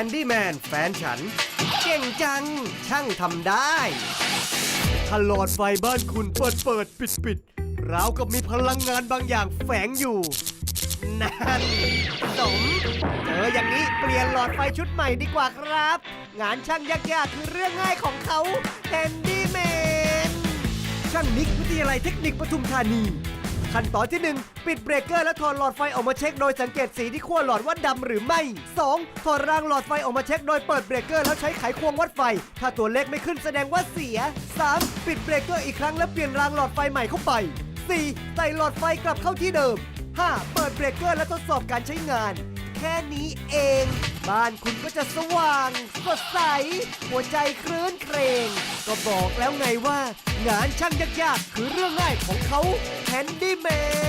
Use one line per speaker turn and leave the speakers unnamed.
ฮนดี้แมนแฟนฉัน เก่งจัง ช่างทำได้ถ้าหลอดไฟบ้านคุณเปิดเปิดปิดปิดราวกับมีพลังงานบางอย่างแฝงอยู่ นั่น สม เจออย่างนี้เปลี่ยนหลอดไฟชุดใหม่ดีกว่าครับ งานช่างยากๆคือเรื่องง่ายของเขาแฮนดี้แมนช่างนิกวิทยาลัยเทคนิคปทุมธานี ขั้นตอนที่ 1 ปิดเบรกเกอร์และถอดหลอดไฟออกมาเช็คโดยสังเกตสีที่ขั้วหลอดว่าดำหรือไม่ 2. ถอดรางหลอดไฟออกมาเช็คโดยเปิดเบรกเกอร์แล้วใช้ไขควงวัดไฟ ถ้าตัวเลขไม่ขึ้นแสดงว่าเสีย 3. ปิดเบรกเกอร์อีกครั้งและเปลี่ยนรางหลอดไฟใหม่เข้าไป 4. ใส่หลอดไฟกลับเข้าที่เดิม 5. เปิดเบรกเกอร์และทดสอบการใช้งาน แค่นี้เอง บ้านคุณก็จะสว่าง สดใส หัวใจครื้นเครง ก็บอกแล้วไงว่า งานช่างยากๆ คือเรื่องง่ายของเขาแฮนดี้แมน